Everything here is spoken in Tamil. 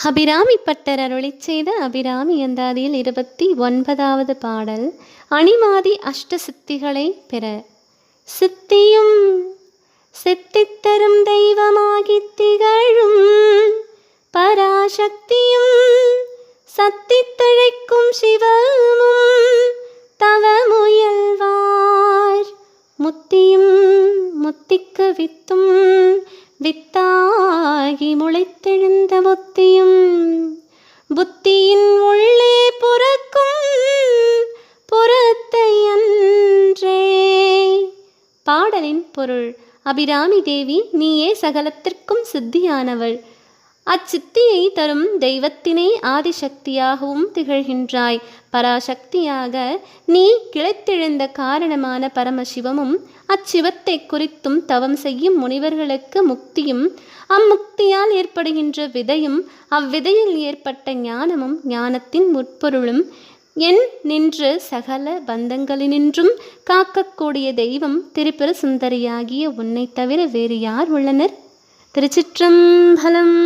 அபிராமி பட்டர் அருளை செய்த அபிராமி அந்தாதியில் இருபத்தி ஒன்பதாவது பாடல் அணிமாதி அஷ்ட சித்திகளை பெற. சித்தியும் சித்தித்தரும் தெய்வமாகி திகழும் பராசக்தியும் சத்தித்தழைக்கும் சிவமும் தவமுயல்வார் முத்தியும் முத்திக்கு வித்தும் வித்தாகி முளைத்தெழுந்த முத்தியும் புத்தியின் உள்ளே புறக்கும் புறத்தை அன்றே. பாடலின் பொருள் அபிராமி தேவி நீயே சகலத்திற்கும் சித்தியானவள். அச்சித்தியை தரும் தெய்வத்தினை ஆதிசக்தியாகவும் திகழ்கின்றாய். பராசக்தியாக நீ கிளைத்தெழுந்த காரணமான பரமசிவமும் அச்சிவத்தை குறித்தும் தவம் செய்யும் முனிவர்களுக்கு முக்தியும் அம்முக்தியால் ஏற்படுகின்ற விதையும் அவ்விதையில் ஏற்பட்ட ஞானமும் ஞானத்தின் முற்பொருளும் என் நின்று சகல பந்தங்களினின்றும் காக்கக்கூடிய தெய்வம் திரிபுர சுந்தரியாகிய உன்னை தவிர வேறு யார் உள்ளனர்? திருச்சிற்றம்பலம்